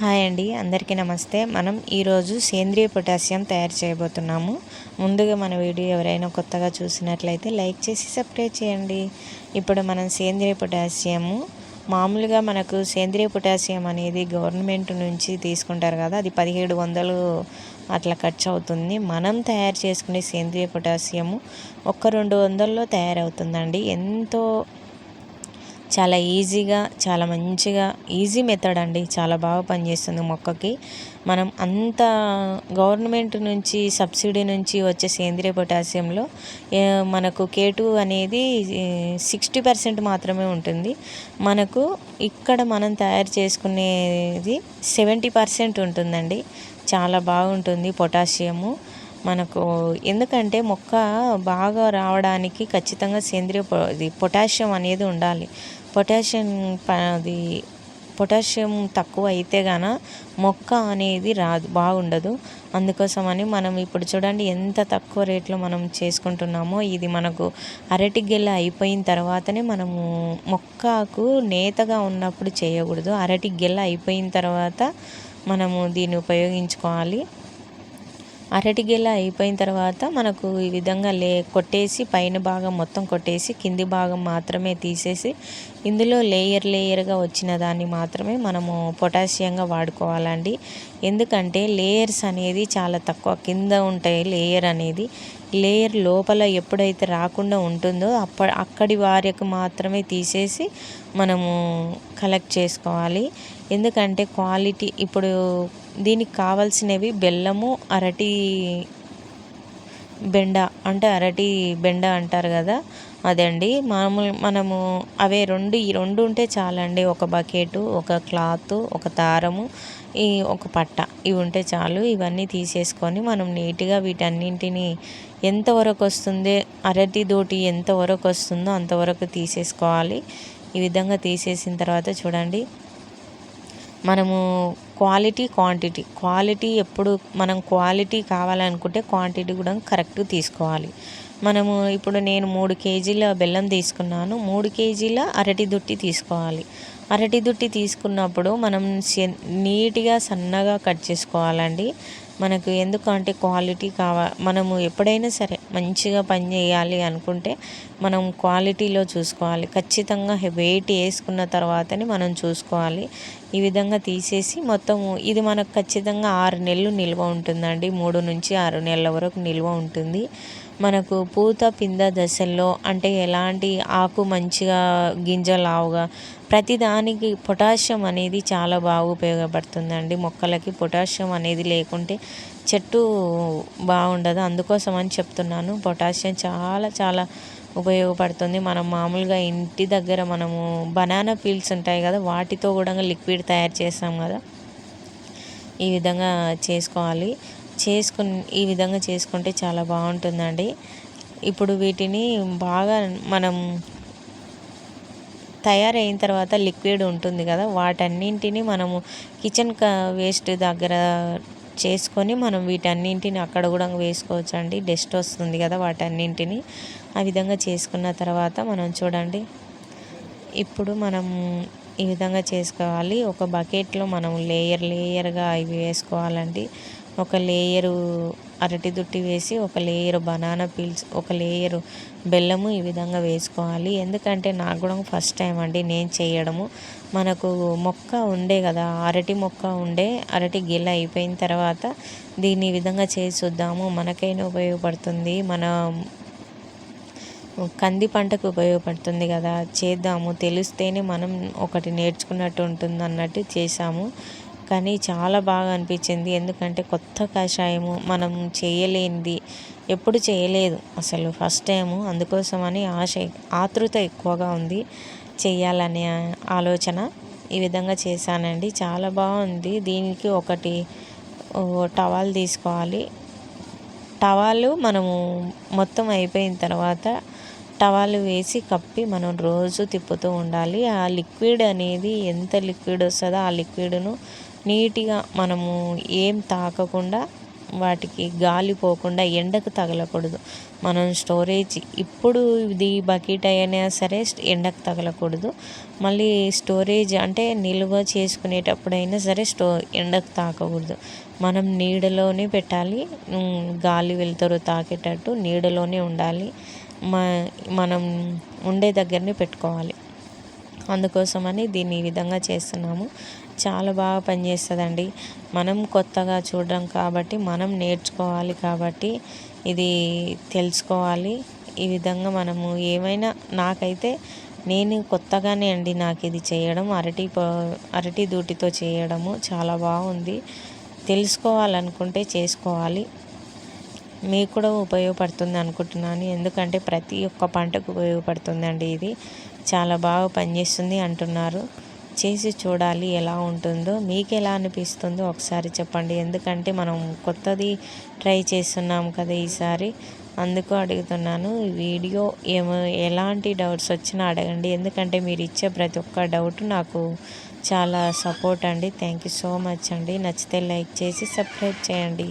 Hi అండి అందరికీ నమస్తే. మనం ఈరోజు సేంద్రియ పొటాషియం తయారు చేయబోతున్నాము. ముందుగా మన వీడియో ఎవరైనా కొత్తగా చూసినట్లయితే లైక్ చేసి సబ్స్క్రైబ్ చేయండి. ఇప్పుడు మనం సేంద్రియ పొటాషియము. మామూలుగా మనకు సేంద్రియ పొటాషియం అనేది గవర్నమెంట్ నుంచి తీసుకుంటారు కదా అది పదిహేడు వందలు అట్లా ఖర్చు అవుతుంది. మనం తయారు చేసుకునే సేంద్రియ పొటాషియము ఒక్క రెండు వందల్లో తయారవుతుందండి. ఎంతో చాలా ఈజీగా చాలా మంచిగా ఈజీ మెథడ్ అండి. చాలా బాగా పనిచేస్తుంది మొక్కకి. మనం అంత గవర్నమెంట్ నుంచి సబ్సిడీ నుంచి వచ్చే సేంద్రియ పొటాషియంలో మనకు కే టూ అనేది సిక్స్టీ పర్సెంట్ మాత్రమే ఉంటుంది. మనకు ఇక్కడ మనం తయారు చేసుకునేది సెవెంటీ పర్సెంట్ ఉంటుందండి. చాలా బాగుంటుంది పొటాషియము. మనకు ఎందుకంటే మొక్క బాగా రావడానికి ఖచ్చితంగా సేంద్రియ పొటాషియం అనేది ఉండాలి. పొటాషియం అది పొటాషియం తక్కువ అయితే గాన మొక్క అనేది రాదు బాగుండదు. అందుకోసమని మనం ఇప్పుడు చూడండి ఎంత తక్కువ రేట్లో మనం చేసుకుంటున్నామో ఇది మనకు అరటి గెల అయిపోయిన తర్వాతనే మనము మొక్కకు నేతగా ఉన్నప్పుడు చేయకూడదు. అరటి గెల అయిపోయిన తర్వాత మనము దీన్ని ఉపయోగించుకోవాలి. అరటి గెల అయిపోయిన తర్వాత మనకు ఈ విధంగా లే కొట్టేసి పైన భాగం మొత్తం కొట్టేసి కింది భాగం మాత్రమే తీసేసి ఇందులో లేయర్ లేయర్గా వచ్చిన దాన్ని మాత్రమే మనము పొటాషియంగా వాడుకోవాలండి. ఎందుకంటే లేయర్స్ అనేది చాలా తక్కువ. కింద ఉంటాయి లేయర్ అనేది లేయర్ లోపల ఎప్పుడైతే రాకుండా ఉంటుందో అప్ప అక్కడి వారికి మాత్రమే తీసేసి మనము కలెక్ట్ చేసుకోవాలి. ఎందుకంటే క్వాలిటీ ఇప్పుడు దీనికి కావాల్సినవి బెల్లము అరటి బెండ అంటే అరటి బెండ అంటారు కదా అదండి. మామూలు మనము అవే రెండు ఈ రెండు ఉంటే చాలండి. ఒక బకెట్ ఒక క్లాత్ ఒక దారము ఈ ఒక పట్ట. ఇవి ఉంటే చాలు. ఇవన్నీ తీసేసుకొని మనం నీట్గా వీటన్నింటిని ఎంతవరకు వస్తుంది అరటి దోటి ఎంతవరకు వస్తుందో అంతవరకు తీసేసుకోవాలి. ఈ విధంగా తీసేసిన తర్వాత చూడండి మనము క్వాలిటీ క్వాంటిటీ. క్వాలిటీ ఎప్పుడు మనం క్వాలిటీ కావాలనుకుంటే క్వాంటిటీ కూడా కరెక్ట్ తీసుకోవాలి. మనము ఇప్పుడు నేను మూడు కేజీల బెల్లం తీసుకున్నాను. మూడు కేజీల అరటి దుట్టి తీసుకోవాలి. అరటి దుట్టి తీసుకున్నప్పుడు మనం నీట్గా సన్నగా కట్ చేసుకోవాలండి. మనకు ఎందుకంటే క్వాలిటీ కావా మనము ఎప్పుడైనా సరే మంచిగా పని చేయాలి అనుకుంటే మనం క్వాలిటీలో చూసుకోవాలి. ఖచ్చితంగా వెయిట్ వేసుకున్న తర్వాతనే మనం చూసుకోవాలి. ఈ విధంగా తీసేసి మొత్తము ఇది మనకు ఖచ్చితంగా ఆరు నెలలు నిల్వ ఉంటుందండి. మూడు నుంచి ఆరు నెలల వరకు నిల్వ ఉంటుంది. మనకు పూత పింద దశల్లో అంటే ఎలాంటి ఆకు మంచిగా గింజ లావుగా ప్రతిదానికి పొటాషియం అనేది చాలా బాగా ఉపయోగపడుతుందండి. మొక్కలకి పొటాషియం అనేది లేకుంటే చెట్టు బాగుండదు. అందుకోసం అని చెప్తున్నాను. పొటాషియం చాలా చాలా ఉపయోగపడుతుంది. మనం మామూలుగా ఇంటి దగ్గర మనము బనానా పీల్స్ ఉంటాయి కదా వాటితో కూడా లిక్విడ్ తయారు చేస్తాం కదా. ఈ విధంగా చేసుకోవాలి. చేసుకుని ఈ విధంగా చేసుకుంటే చాలా బాగుంటుందండి. ఇప్పుడు వీటిని బాగా మనం తయారైన తర్వాత లిక్విడ్ ఉంటుంది కదా వాటన్నింటిని మనము కిచెన్ వేస్ట్ దగ్గర చేసుకొని మనం వీటన్నింటిని అక్కడ కూడా వేసుకోవచ్చు అండి డస్ట్ వస్తుంది కదా వాటన్నింటిని. ఆ విధంగా చేసుకున్న తర్వాత మనం చూడండి. ఇప్పుడు మనం ఈ విధంగా చేసుకోవాలి. ఒక బకెట్లో మనం లేయర్ లేయర్గా ఇవి వేసుకోవాలండి. ఒక లేయరు అరటి దుట్టి వేసి ఒక లేయరు బనానా పీల్స్ ఒక లేయరు బెల్లము ఈ విధంగా వేసుకోవాలి. ఎందుకంటే నాకు కూడా ఫస్ట్ టైం అండి నేను చేయడము. మనకు మొక్క ఉండే కదా అరటి మొక్క ఉండే అరటి గిల్ల అయిపోయిన తర్వాత దీన్ని ఈ విధంగా చేసి చూద్దాము. మనకైనా ఉపయోగపడుతుంది. మన కంది పంటకు ఉపయోగపడుతుంది కదా. చేద్దాము. తెలిస్తేనే మనం ఒకటి నేర్చుకున్నట్టు ఉంటుంది అన్నట్టు చేసాము కానీ చాలా బాగా అనిపించింది. ఎందుకంటే కొత్త కషాయము మనం చేయలేనిది ఎప్పుడు చేయలేదు అసలు ఫస్ట్ టైము. అందుకోసమని ఆశ ఆతృత ఎక్కువగా ఉంది చేయాలనే ఆలోచన ఈ విధంగా చేశానండి. చాలా బాగుంది. దీనికి ఒకటి టవాల్ తీసుకోవాలి. టవాలు మనము మొత్తం అయిపోయిన తర్వాత టవాలు వేసి కప్పి మనం రోజు తిప్పుతూ ఉండాలి. ఆ లిక్విడ్ అనేది ఎంత లిక్విడ్ వస్తుందో ఆ లిక్విడ్ను నీట్గా మనము ఏం తాకకుండా వాటికి గాలి పోకుండా ఎండకు తగలకూడదు. మనం స్టోరేజ్ ఇప్పుడు ఇది బకెట్ అయినా సరే ఎండకు తగలకూడదు. మళ్ళీ స్టోరేజ్ అంటే నిల్వ చేసుకునేటప్పుడైనా సరే స్టో ఎండకు తాకకూడదు. మనం నీడలోనే పెట్టాలి. గాలి వెళ్తారు తాకేటట్టు నీడలోనే ఉండాలి. మనం ఉండే దగ్గరనే పెట్టుకోవాలి. అందుకోసమని దీన్ని ఈ విధంగా చేస్తున్నాము. చాలా బాగా పనిచేస్తుందండి. మనం కొత్తగా చూడడం కాబట్టి మనం నేర్చుకోవాలి కాబట్టి ఇది తెలుసుకోవాలి. ఈ విధంగా మనము ఏమైనా నాకైతే నేను కొత్తగానే అండి నాకు ఇది చేయడం అరటి అరటి దూటితో చేయడము చాలా బాగుంది. తెలుసుకోవాలనుకుంటే చేసుకోవాలి. మీకు కూడా ఉపయోగపడుతుంది అనుకుంటున్నాను. ఎందుకంటే ప్రతి ఒక్క పంటకు ఉపయోగపడుతుందండి ఇది. చాలా బాగా పనిచేస్తుంది అంటున్నారు. చేసి చూడాలి ఎలా ఉంటుందో. మీకు ఎలా అనిపిస్తుందో ఒకసారి చెప్పండి. ఎందుకంటే మనం కొత్తది ట్రై చేస్తున్నాం కదా ఈసారి. అందుకు అడుగుతున్నాను వీడియో ఏమో ఎలాంటి డౌట్స్ వచ్చినా అడగండి. ఎందుకంటే మీరు ఇచ్చే ప్రతి ఒక్క డౌట్ నాకు చాలా సపోర్ట్ అండి. థ్యాంక్ యూ సో మచ్ అండి. నచ్చితే లైక్ చేసి సబ్స్క్రైబ్ చేయండి.